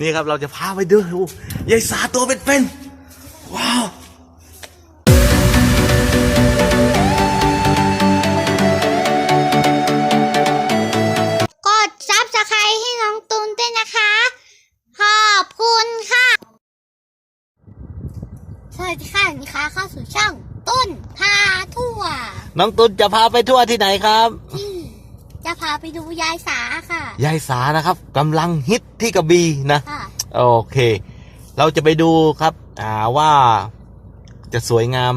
นี่ครับเราจะพาไปดูยายสาตัวเป็นๆว้าวกดซับสไครต์ให้น้องตูนด้วยนะคะ ขอบคุณค่ะ สวัสดีค่ะนี่ค่ะเข้าสู่ช่องต้นพาทั่ว น้องตุนจะพาไปทั่วที่ไหนครับ ที่ จะพาไปดูยายสาค่ะ ยายสานะครับกำลังฮิตที่กระบี่นะค่ะ โอเค เราจะไปดูครับอ่าว่าจะสวยงาม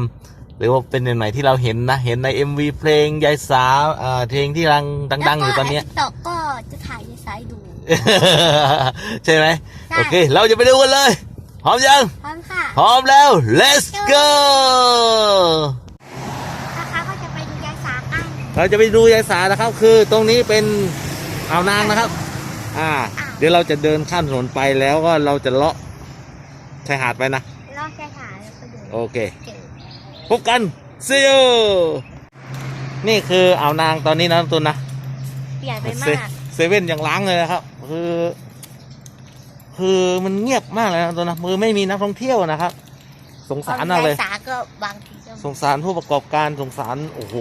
หรือว่าเป็นอย่างไหนที่เราเห็นนะ เห็นใน MV เพลงยายสาอ่าเพลงที่ดังดังๆอยู่ตอนเนี้ยตกก็จะถ่ายยายสาให้ดู ใช่ไหมใช่ โอเค เราจะไปดูกันเลยพร้อมยัง พร้อมค่ะ พร้อมแล้ว let's go นะคะก็จะไปดูยายสากัน เราจะไปดูยายสานะครับ คือตรงนี้เป็นอ่าวนางนะครับ อ่า เดี๋ยวเราจะเดินข้ามถนนไปแล้วก็เราจะเลาะชายหาดไปนะรอบชายหาดแล้วก็ดูโอเคเจอพบกัน see you นี่คืออ่าวนางตอนนี้นะตุนนะเปลี่ยนไปเซมากเซเว่นยังล้างเลยนะครับ คือ คือมันเงียบมากเลยนะตุนนะมือไม่มีนักท่องเที่ยวนะครับ สงสารมากเลยยายสาก็บางทีก็สงสารผู้ประกอบการสงสารโอ้โห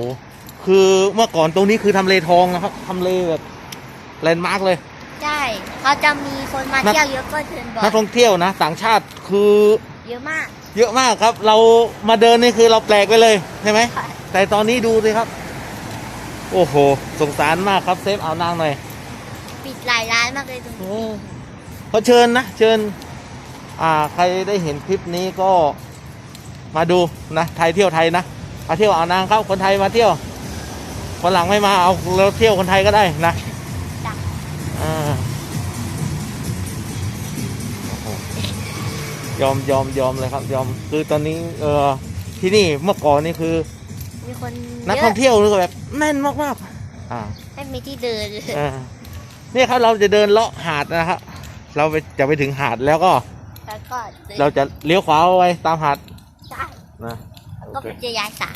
คือเมื่อก่อนตรงนี้คือทำเลทองนะครับทำเลแบบแลนด์มาร์กเลย ใช่เขาจะมีคนมานักเที่ยวเยอะก็เดินบ่อนักยท่องเที่ยวนะต่างชาติคือเยอะมาก เยอะมากครับ เรามาเดินนี่คือเราแปลกไปเลยใช่ไหมค่ะแต่ตอนนี้ดูสิครับ โอ้โห สงสารมากครับเซฟเอานางหน่อยปิดหลายร้านมากเลยตรงนี้เออขอเชิญนะเชิญ อ่าใครได้เห็นคลิปนี้ก็มาดูนะไทยเที่ยวไทยนะมาเที่ยวเอานางครับคนไทยมาเที่ยว คนหลังไม่มาเอาเราเที่ยวคนไทยก็ได้นะจ้ะอ่าโอ้โหยอมยอมยอมเลยครับ ยอมคือตอนนี้เออที่นี่เมื่อก่อนนี่คือมีคนนักเยท่ออะงเที่ยวนี่ก็แบบแน่นมากๆอ่าไม่มีที่เดินอ่าเนี่ยครับเราจะเดินเลาะหาดนะครับเราไปจะไปถึงหาดแล้วก็แล้วก็ดินเราจะเลี้ยวขวาไปตามหาดใช่นะแล้ว ก็ไปเจอยายสา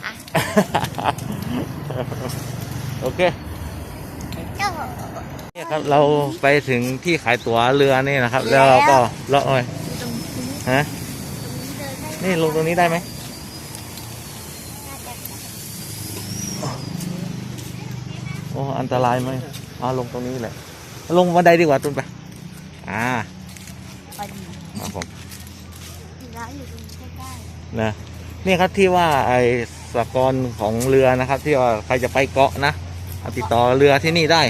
โอเคเจ้าเนี่ยครับเราไปถึงที่ขายตั๋วเรือนี่นะครับ แล้วเราก็เลาะไปตรงนี้ฮะตรงนี้เดินได้นี่ลงตรงนี้ได้ไหมน่าจะโอ้อันตรายไหมเอาลงตรงนี้แหละลงบันไดดีกว่าตุนไปอ่าพอดีครับผมมีร้านอยู่ตรงนี้ใกล้นะ นี่ครับที่ว่าไอ้สกรณ์ของเรือนะครับ ที่ว่าใครจะไปเกาะนะเอาติดต่อเรือที่นี่ได้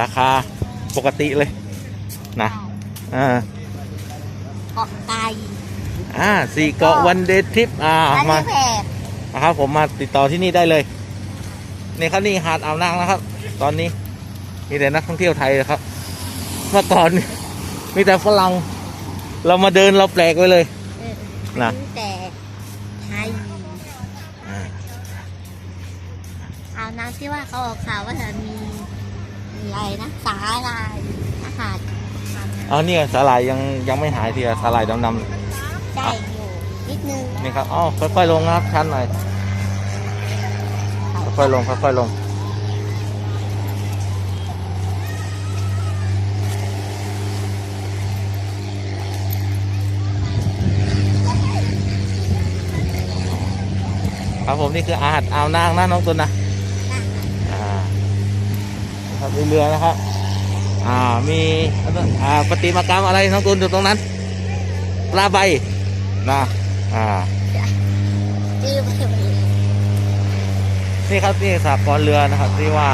ราคาปกติเลยๆนะอ่าเกาะไก่อ่าสี่เกาะวันเดย์ทริปอ่าร้านมาที่แพกนะครับผมมาติดต่อที่นี่ได้เลยนี่ครับนี่หาดอ่าวนางนะครับ ตอนนี้มีแต่นักท่องเที่ยวไทยนะครับ เมื่อก่อนนี่มีแต่ฝรั่งเรามาเดินเราแปลกไปเลยเออน่ะมีแต่ ที่ว่าเขาออกข่าวว่าจะมีมีอะไรนะสาลายอาหารเอาเนี่ยสาหร่ายยังยังไม่หายทีอะสาหร่ายดำๆใช่อยู่นิดนึงนี่ครับอ๋อค่อยๆลงนะครับชันหน่อยค่อยๆลงค่อยๆลง ครับผมนี่คืออาหารอ่าวนางนะน้องตุนนะอ่าครับมี เรือนะครับ อ่า มีอ่าปฏิมากรรมอะไรน้องตุนอยู่ตรงนั้น ปลาใบนะอ่าชื่อมันเป็นนี่ครับนี่สากรณ์เรือนะครับที่ว่า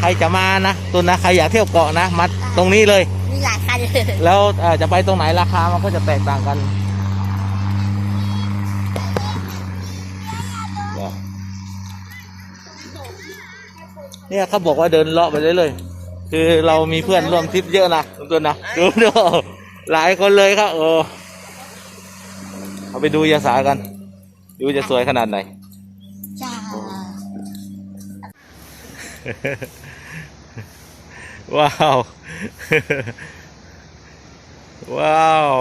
ใครจะมานะตุนนะใครอยากเที่ยวเกาะนะมาตรงนี้เลย มีหลายคันเลยแล้วเอ่อจะไปตรงไหนราคามันก็จะแตกต่างกัน เนี่ยเขาบอกว่าเดินเลาะไปเรื่อยๆคือเรามีเพื่อนร่วมทริปเยอะนะทุกคนนะดูดูหลายคนเลยครับโอ้เอาไปดูยาสากัน ดูจะสวยขนาดไหนจ้าว้าว ว้าว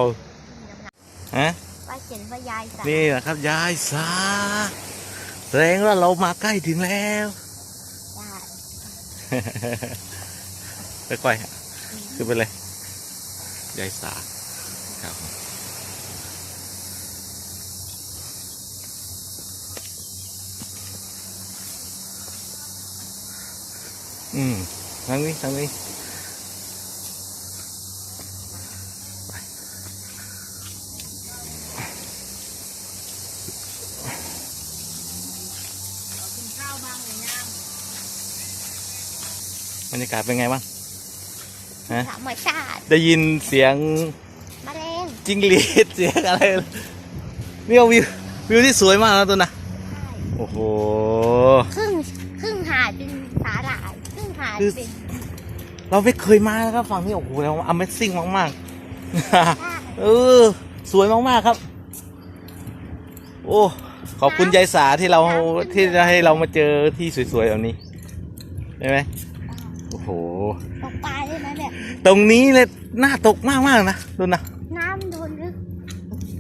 ฮะว่าเขียนว่ายายสานี่นะครับยายสาแสดงว่าเรามาใกล้ถึงแล้วยาย ค่อยๆขึ้นไปเลยยายสาครับอืมทางนี้ทางนี้ รรยากาศเป็นไงบ้างฮะธรรมชาติได้ยินเสียงแมลงจิ้งหรีดเสียงอะไรนี่เอาวิววิวที่สวยมากนะตัวนะโอ้โหครึ่งครึ่งหาดเป็นสาหร่ายครึ่งหาดคือเป็นเราไม่เคยมานะครับฝั่งนี้โอ้โหแล้ว Amazing มากๆใช่เออสวยมากๆครับ โอ้ขอบคุณยายสาที่เราที่ให้เรามาเจอที่สวยๆแบบนี้ใช่ไหม โอ้โห ตกปลาได้ไหมแบบตรงนี้เลยน่าตกมากๆนะดูนะน้ำโดนลึก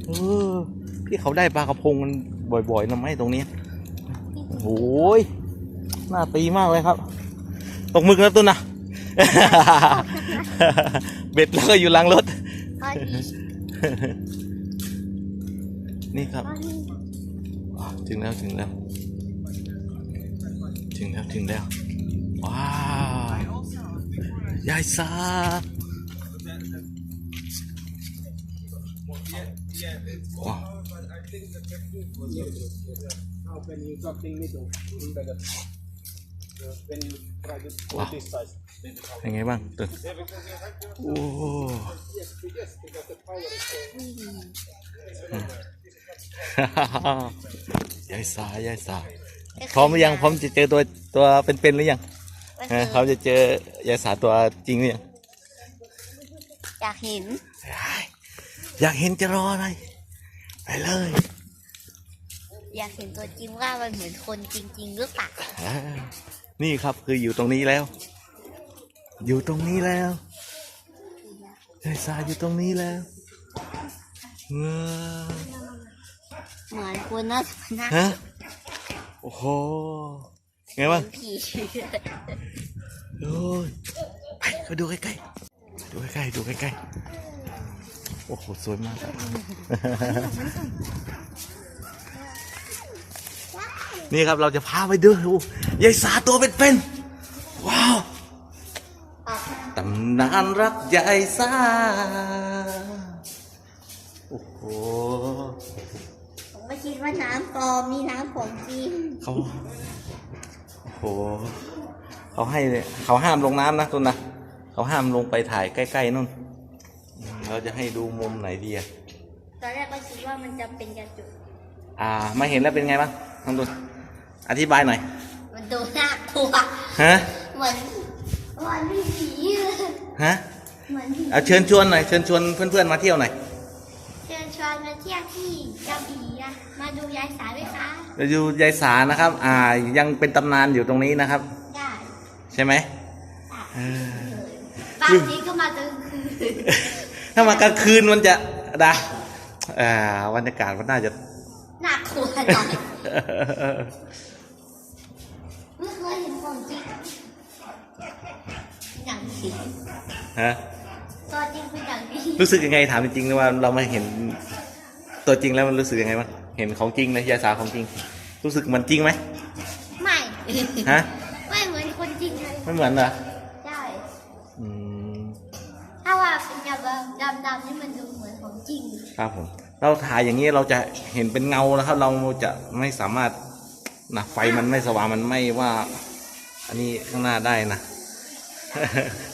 เออที่เขาได้ปลากระพงมันบ่อยๆนะไหมตรงนี้โอ้โหยน่าตีมากเลยครับ ตกหมึกนะตุนนะเบ็ดแล้วก็อยู่หลังรถตอนนี้นี่ครับตอนนี้อ๋อถึงแล้วถึงแล้ว ถึงแล้วถึงแล้ว ว้าว ยายซาว้าว Now when you something middle, in better. Uh, when you try to go Wow. this size. เป็นไงบ้างตุนโอ้ Yes, yes, because the power is so ยายสายายสาพร้อมหรือยัง พร้อมจะเจอตัวตัวเป็นๆหรือยัง มันฮะคือเขาจะเจอยายสาตัวจริงหรือยังอยากเห็น อยากเห็นจะรออะไรไปเลย อยากเห็นตัวจริงว่ามันเหมือนคนจริง ๆ หรือเปล่าอ่านี่ครับคืออยู่ตรงนี้แล้ว อยู่ตรงนี้แล้วยายสาอยู่ตรงนี้แล้วเงอเหมือนคนน่าจะมานั่งฮะโอ้โห ไงบ้างผีโอ้ยไปไปดูใกล้ๆดูใกล้ๆดูใกล้ๆโอ้โหสวยมากครับนี่ครับเราจะพาไปดูยายสาตัวเป็นๆว้าวตำนานรักยายสาโอ้โหผมไม่คิดว่าน้ำปลอมมีน้ำของจริงเขา โอ้โหเขาให้เลยเขาห้ามลงน้ำนะตุนนะเขาห้ามลงไปถ่ายใกล้ๆนู่นอืมเราจะให้ดูมุมไหนดีอะตอนแรกก็คิดว่ามันจะเป็นกระจุกอ่ามาเห็นแล้วเป็นไงบ้างน้องตุนอธิบายหน่อย มันดูน่ากลัวฮะเหมือนเหมือนมีผีเลยฮะเหมือนผีเอาเชิญชวนหน่อยเชิญชวนเพื่อนๆมาเที่ยวหน่อยเชิญช วนมาเที่ยวที่กระบี่อะมาดูยายสาด้วยคะเราอยู่ยายสานะครับ อ่า ยังเป็นตำนานอยู่ตรงนี้นะครับ ได้ใช่ไหมเออ บางทีก็มาตอนกลางคืนถ้ามากลางคืนมันจะนะอ่าบรรยากาศมันน่าจะ น่ากลัวหน่อยไม่เคยเห็นของจริงอย่างนี้ ฮะ รู้สึกยังไงถามจริงๆนะว่าเรามาเห็นตัวจริงแล้วมันรู้สึกยังไงบ้างเห็นของจริงเลยยายสาของจริง รู้สึกมันจริงไหมไม่ ฮะ ไม่เหมือนคนจริงเลยไม่เหมือนเหรอได้อืมถ้าว่าเป็นดำดำๆนี่มันดูเหมือนของจริง ครับผมเราถ่ายอย่างนี้เราจะเห็นเป็นเงานะครับ เราจะไม่สามารถนะไฟมันไม่สว่างมันไม่ว่า อันนี้ข้างหน้าได้นะ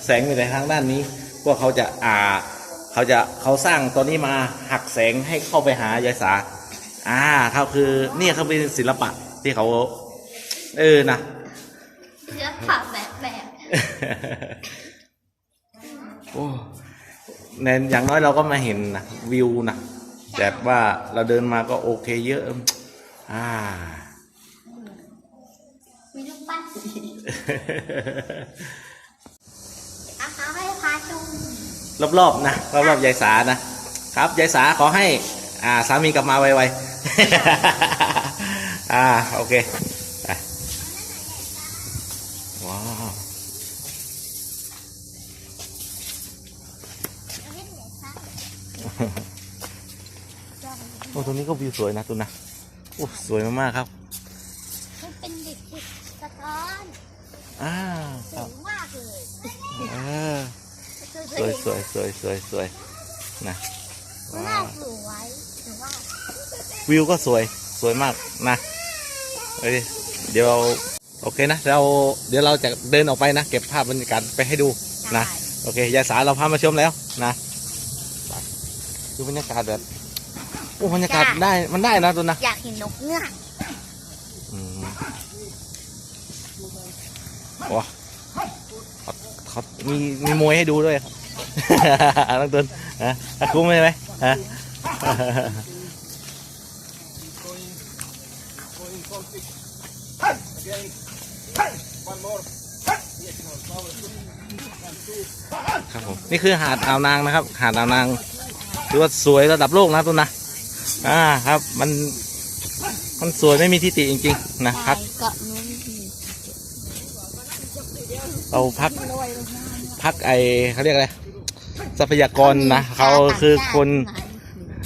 แสงอยู่ในทางด้านนี้พวกเขาจะอ่า เขาจะเขาสร้างตัวนี้มาหักแสงให้เข้าไปหายายสา อ่าเขาคือเนี่ยเขาเป็นศิลปะที่เขา เออนะเสื้อผ้าแบบแบบโอ้ในอย่างน้อยเราก็มาเห็นนะวิวนะแบบว่าเราเดินมาก็โอเคเยอะ อ่ามีลูกปั้นอาเขาให้พาชม รอบๆนะรอบๆยายสานะครับยายสาขอให้อ่าสามีกลับมาไวๆอ่าโอเคไปว้าวโอ้ตรงนี้ก็วิวสวยนะตุนนะโอ้สวยมากๆครับมันเป็นเด็กที่สะท้อนอ้าวคสูรับ งมากเลย เออ สวยสวยสวยสวยสวยนะมันว้าน่าวสวยแต่ว่าวิวก็สวยสวยมากนะเอ้ยเดี๋ยวเราโอเคนะเราเดี๋ยวเราจะเดินออกไปนะ เก็บภาพบรรยากาศไปให้ดูนะได้โอเคยายสาเราพามาชมแล้วนะไปดูบรรยากาศแบบโอ้บรรยากาศได้มันได้นะตุนนะอยากเห็นนกเงือกอืมว้าเขาเขามีมีมวยให้ดูด้วยครับ น้องตุนฮะคุ้มไหมฮะครับผมนี่คือหาดอ่าวนางนะครับ หาดอ่าวนางถือว่าสวยระดับโลกนะตุนนะอ่าครับ มันมันสวยไม่มีที่ติจริง ๆ นะครับเกาะนู้นเราพักพักไอเขาเรียกอะไร ทรัพยากรนะเขาคือคน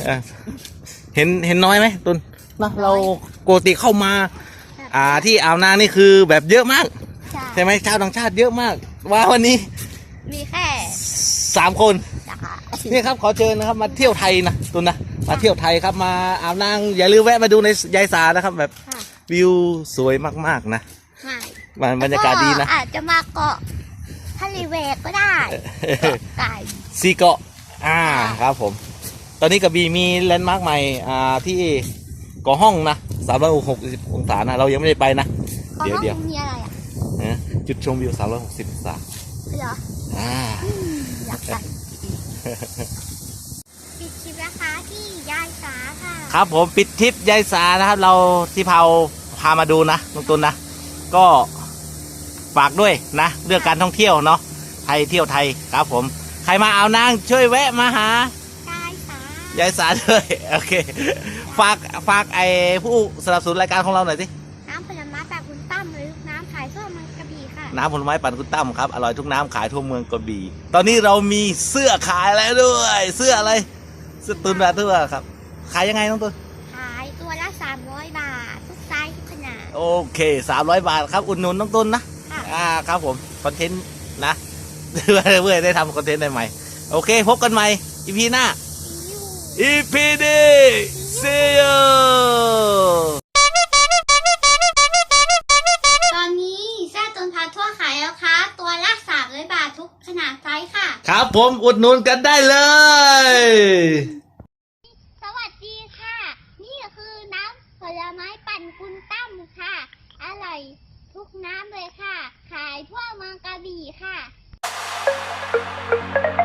เอ่อเห็นเห็นน้อยไหมตุนนะเราโกติเข้ามา อ่าที่อ่าวนางนี่คือแบบเยอะมากใช่ใช่ไหมชาวต่างชาติเยอะมาก ว่าวันนี้มีแค่สามคน นะคะนี่ครับขอเชิญนะครับมาเที่ยวไทยนะตุนนะมาเที่ยวไทยครับมาอ่าวนางอย่าลืมแวะมาดูในยายสานะครับ แบบค่ะวิวสวยมากๆนะใช่มันบรรยากาศดีนะ อาจจะมาเกาะทะเลเวกก็ได้เกาะไก่ ซีเกาะอ่าครับผม ตอนนี้กระบี่มีแลนด์มาร์คใหม่อ่าที่เกาะห้องนะสามร้อยหกสิบองศานะเรายังไม่ได้ไปนะเกาะเดี๋ยวห้องเดี๋ยวมีอะไรอะนะจุดชมวิวสามร้อยหกสิบองศาเหรออ่าอืมอยากไปปิดคลิปนะคะที่ยายสาค่ะ ครับผมปิดทริปยายสานะครับ เราที่เผาพามาดูนะน้องตุนนะ ก็ฝากด้วยนะ เรื่องการท่องเที่ยวเนาะไทยเที่ยวไทยครับผมใค รมาเอาวนางช่วยแวะมาหายายสายายสาด้วยโอเค ฝากฝากไอ้ผู้สนับสนุนรายการของเราหน่อยสิ น้ำผลไม้แบบคุณตั้มหรือน้ำขายทั่วเมืองกระบี่ค่ะ น้ำผลไม้ปั่นคุณตั้มครับ อร่อยทุกน้ำขายทั่วเมืองกระบี่ ตอนนี้เรามีเสื้อขายแล้วด้วย เสื้ออะไร เสื้อตุนแบบเสื้อครับ ขายยังไงน้องตุนขายตัวละ 300 บาท ทุกไซส์ทุกขนาด โอเคสามร้อยบาทครับ อุดหนุนน้องตุนนะค่ะอ่าครับผม คอนเทนต์นะ เพื่อเพื่อได้ทำคอนเทนต์ใหม่ๆโอเค พบกันใหม่อีพีหน้ายูอีพีดี see you ตอนนี้แซ่ตุนพาทั่วขายแล้วค่ะตัวละ300บาททุกขนาดไซส์ค่ะครับผมอุดหนุนกันได้เลย สวัสดีค่ะ นี่คือน้ำผลไม้ปั่นคุณตั้มค่ะ อร่อยทุกน้ำเลยค่ะ ขายทั่วเมืองกระบี่ค่ะ thank you